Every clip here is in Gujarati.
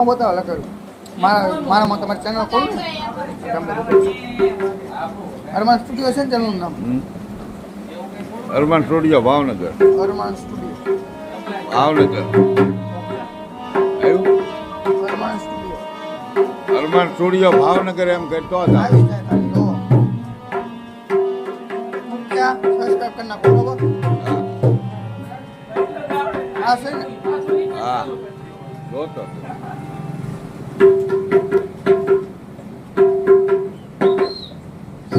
હું બતાવો લખેલું મારા મારામાં તમારી ચેનલ ખોલું ને તમને બતાવું. અરમાન સ્ટુડિયો છે ને ચેનલનું નામ હમ. અરમાન સ્ટુડિયો ભાવનગર અરમાન સ્ટુડિયો ભાવનગર આવ્યું અરમાન સ્ટુડિયો અરમાન સ્ટુડિયો ભાવનગર એમ કરતો હતા આવી જાય ખાલી જો ક્યાં સબસ્ક્રાઇબ કરી નાખો બરોબર આ છે ને હા જોતો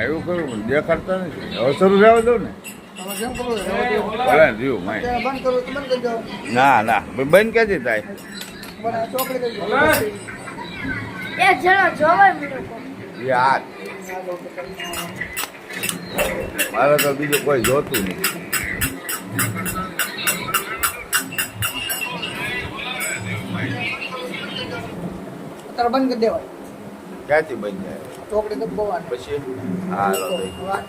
આવ્યું ખરું દેખાડતા નથી. હવે શરૂ રહેવા દઉં ને. ભલે માય. દો ના ના બંધ ક્યાંથી થાય? મારે તો બીજું કોઈ જોતું નહીં. બંધ કરી દેવાય. ક્યાંથી બની જાય ચોકડી પછી? હા